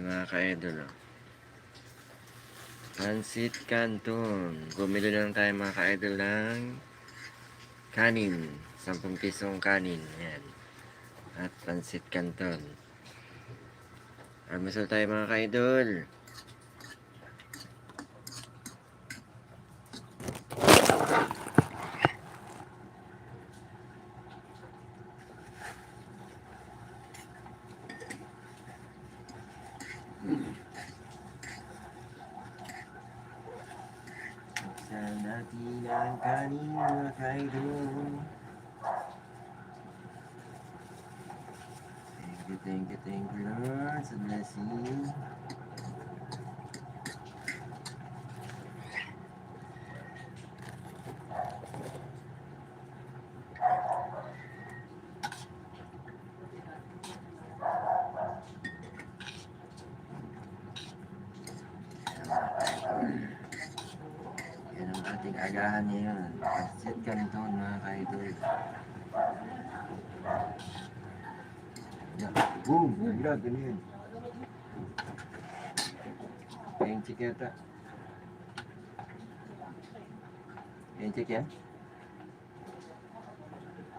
Ay mga ka-idol. Oh. Pansit Canton. Bumili lang tayo mga ka-idol ng kanin. 10 pisong kanin. Yan. At Pansit Canton. Almusal tayo mga ka-idol. Buksan natin ang kanin mga ka-idol. Thank you, thank you, thank you Lord sa blessing. Yan ang ating agahan ngayon. Pansit Canton mga ka-idol. Yan. Boom! Naglag, ganyan. Yung chiketa. Yung chik yan?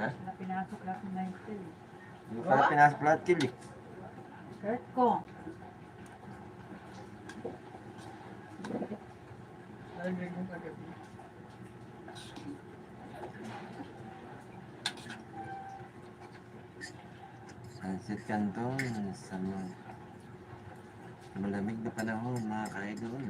Ha? Na pinasok lang ng Michael. Yung pala pinasok lahat kill eh. Kurt ko. Lalo yung kagabi. Sunset Canton sa malamig na panahon mga ka-idol.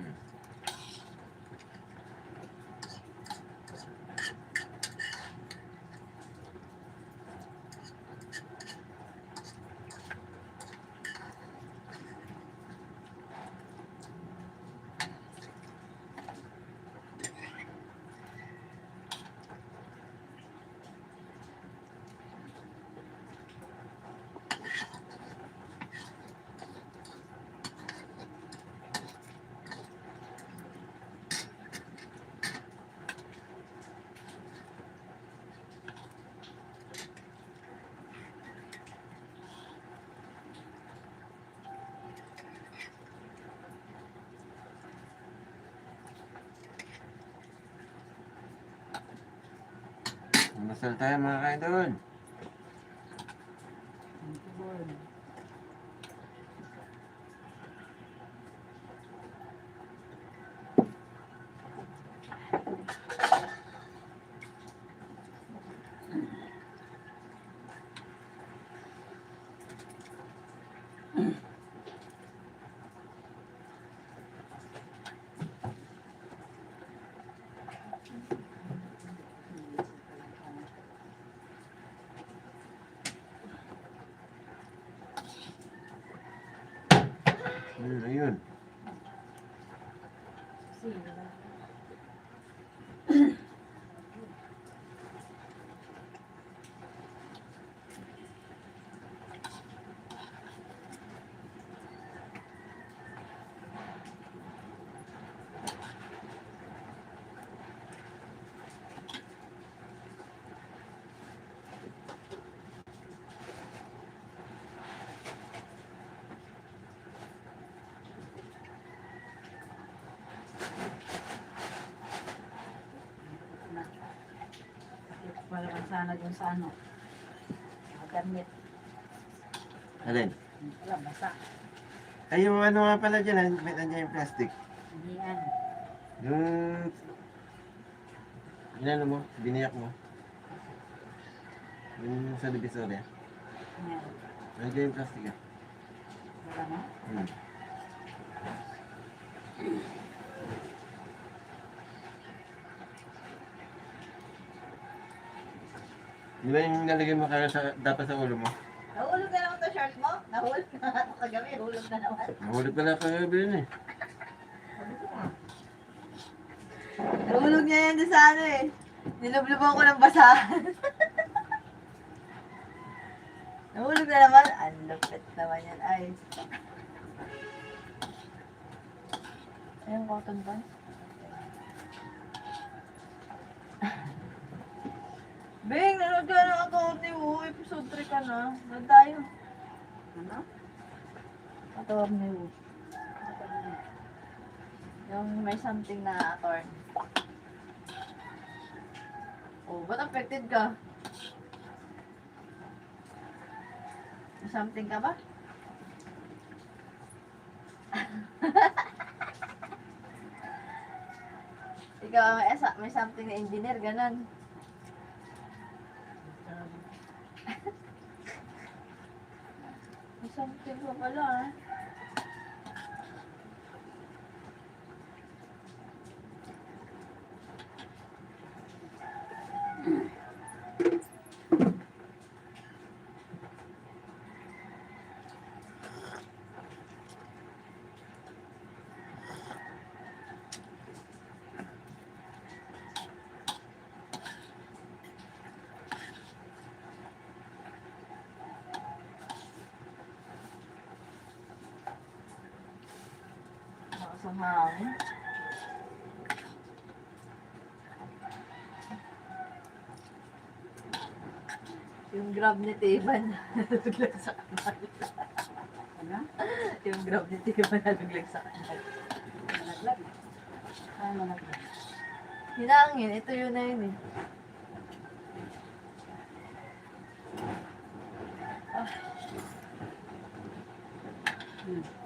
Masal tayo mga ka-idol. Hmm, ayun. Wala kang sana dun sa ano. Magamit. Alin? Wala, basa. Ay, yung ano nga pala dyan, may nandiyan yung plastic. Hindi ano. Yung... Inano mo? Biniyak mo? Yung sa divisoria. Yan. Nandiyan yung plastic ah. Wala na. Hmm. Di ba yung nalagay mo kaya sa, dapat sa ulo mo? Nahulog na naman to shirt mo? Nahulog na nga ito kagabi. Hulog na naman. Nahulog pala kagabi yun eh. Nahulog niya yan doon sa ano eh. Nilubluban ko ng basahan. Nahulog na naman. Ang lupit naman yan. Ay. Ayun, cotton bun. Bing, nanood ka ng account ni mo. Episode 3 ka na. Nanood tayo. Ano? Attorney. Yung may something na attorney. Oh, ba't affected ka? May something ka ba? Ikaw may, may something na engineer, ganun. May something ka pala ah. Hangin. Yung grab ni Teban nalaglag sa kanal. Ano? Yung grab ni Teban nalaglag sa kanal. Nalaglag. Ah, nalaglag. Hinangin, ito yun na yun eh. Hmm.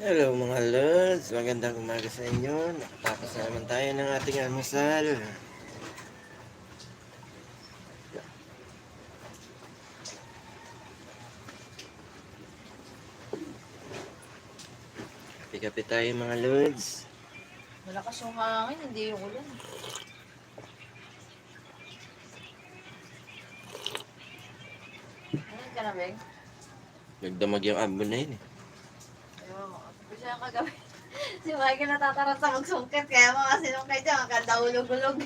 Hello mga lods, magandang umaga sa inyo. Nakatapos na naman tayo ng ating almusal. Kapi-kapi tayo mga lods. Malakas yung hangin, hindi yung ulan. Ano ka na, Beng? Nagdamag yung ambon na yun eh. Ayun, ang kagabi. si Michael natatarot sa magsungkit, kaya mga sinungkit niya, ang kanda ulog-ulog.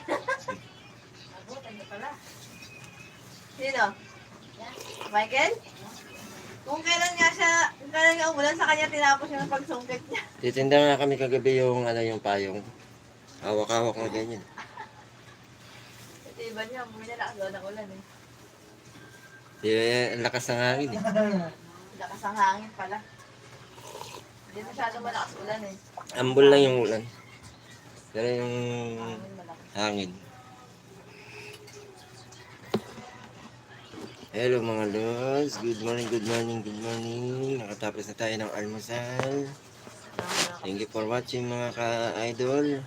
Abutan niya pala. Sino? Michael? Kung kailan nga siya, kung kailan nga umulan sa kanya, tinapos yung pagsungkit niya. Titinda nga kami kagabi yung ano yung payong. Hawak-hawak na ganyan. Ito iba niya, bumili na ako ng ulan eh. Eh, ang lakas ng hangin eh. Lakas ang hangin pala. Hindi masyado malakas ulan eh. Ambol lang yung ulan. Pero yung Hangin. Hello mga lods. Good morning, good morning, good morning. Nakatapos na tayo ng almusal. Thank you for watching mga ka-idol.